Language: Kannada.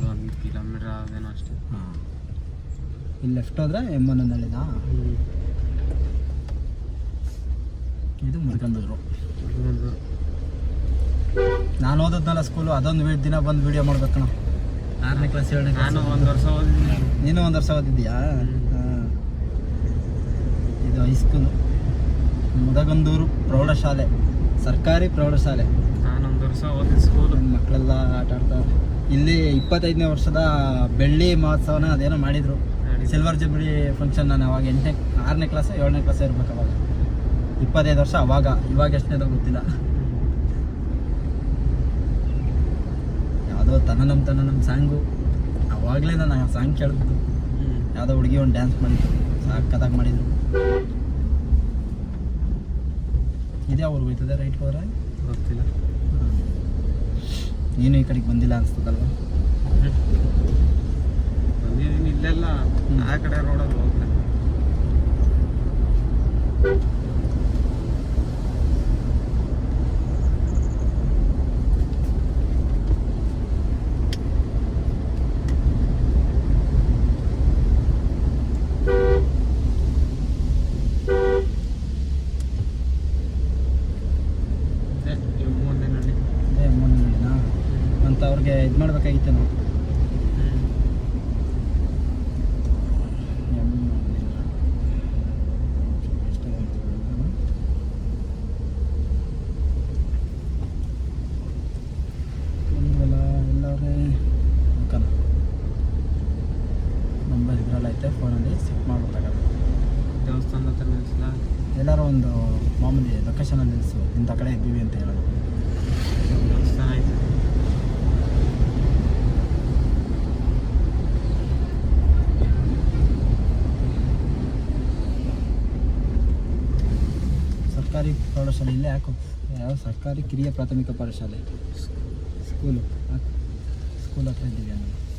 ಒಂದು ಒಂದು ಕಿಲೋಮೀಟ್ರ್ ಆಗೋದೇನೋ ಅಷ್ಟೇ. ಹಾಂ. ಇಲ್ಲಿ ಲೆಫ್ಟ್ ಹೋದ್ರೆ ಎಮ್ಮನಹಳ್ಳಿನಾ ಇದು ಮುರ್ಕಂದೂರು ನಾನು ಓದದ್ನಲ್ಲ ಸ್ಕೂಲು ಅದೊಂದು ವೀಡ್ ದಿನ ಬಂದು ವಿಡಿಯೋ ಮಾಡ್ಬೇಕಣ ಆರನೇ ಕ್ಲಾಸ್ ಏಳನೇ ನಾನು ಒಂದು ವರ್ಷ ಓದಿದ್ದೀನಿ. ನೀನು ಒಂದು ವರ್ಷ ಓದಿದ್ದೀಯಾ? ಹಾಂ. ಇದು ಹೈಸ್ಕೂಲು ಮುದಗಂದೂರು ಪ್ರೌಢಶಾಲೆ. ಸರ್ಕಾರಿ ಪ್ರೌಢಶಾಲೆ. ವರ್ಷ ಓದಿದ ಸ್ಕೂಲ್ ಮಕ್ಕಳೆಲ್ಲ ಆಟ ಆಡ್ತಾರೆ. ಇಲ್ಲಿ ಇಪ್ಪತ್ತೈದನೇ ವರ್ಷದ ಬೆಳ್ಳಿ ಮಹೋತ್ಸವನ ಅದೇನೋ ಮಾಡಿದ್ರು. ಸಿಲ್ವರ್ ಜುಬ್ಲಿ ಫಂಕ್ಷನ್ ನಾನು ಅವಾಗ ಎಂಟನೇ ಆರನೇ ಕ್ಲಾಸ್ ಏಳನೇ ಕ್ಲಾಸ್ ಇರ್ಬೇಕು ಅವಾಗ. ಇಪ್ಪತ್ತೈದು ವರ್ಷ ಅವಾಗ. ಇವಾಗ ಎಷ್ಟನೇದೋ ಗೊತ್ತಿಲ್ಲ. ಯಾವುದೋ ತನನಮ್ ತನನಮ್ ಸಾಂಗು. ಅವಾಗಲೇ ನಾನು ಆ ಸಾಂಗ್ ಕೇಳಿದ್ದು ಯಾವುದೋ ಹುಡುಗಿ ಒಂದು ಡ್ಯಾನ್ಸ್ ಮಾಡಿದ್ರು. ಸಾಕತ್ತಾಗಿ ಮಾಡಿದ್ರು. ಇದೇ ಅವ್ರಿಗೆ ಹೋಯ್ತದೆ ರೈಟ್ ಹೋದ್ರೆ ಗೊತ್ತಿಲ್ಲ. ನೀನು ಈ ಕಡೆಗೆ ಬಂದಿಲ್ಲ ಅನ್ಸ್ತದಲ್ವಾ? ಬಂದಿದ್ದೀನಿ ಇಲ್ಲೆಲ್ಲ ಆ ಕಡೆ ರೋಡಲ್ಲಿ ಹೋಗ್ತೇನೆ ಅಂತ ಅವ್ರಿಗೆ ಇದು ಮಾಡಬೇಕಾಗಿತ್ತು ನಾವು. ಫೋನಲ್ಲಿ ಸಿಕ್ ಮಾಡ್ಬೇಕಾಗತ್ತೆ. ದೇವಸ್ಥಾನದ ಹತ್ರ ನಿಲ್ಸಲ ಎಲ್ಲರೂ ಒಂದು ಮಾಮೂಲಿ ಲೊಕೇಶನಲ್ಲಿ ನಿಲ್ಲಿಸು ಇಂಥ ಕಡೆ ಇದ್ದೀವಿ ಅಂತ ಹೇಳೋದು ಸರ್ಕಾರಿ ಪ್ರೌಢಶಾಲೆ ಇಲ್ಲೇ ಹಾಕು. ಯಾವ ಸರ್ಕಾರಿ ಕಿರಿಯ ಪ್ರಾಥಮಿಕ ಪ್ರೌಢಶಾಲೆ? ಸ್ಕೂಲು. ಸ್ಕೂಲ್ ಹತ್ರ ಇದ್ದೀವಿ ಅನ್ನೋದು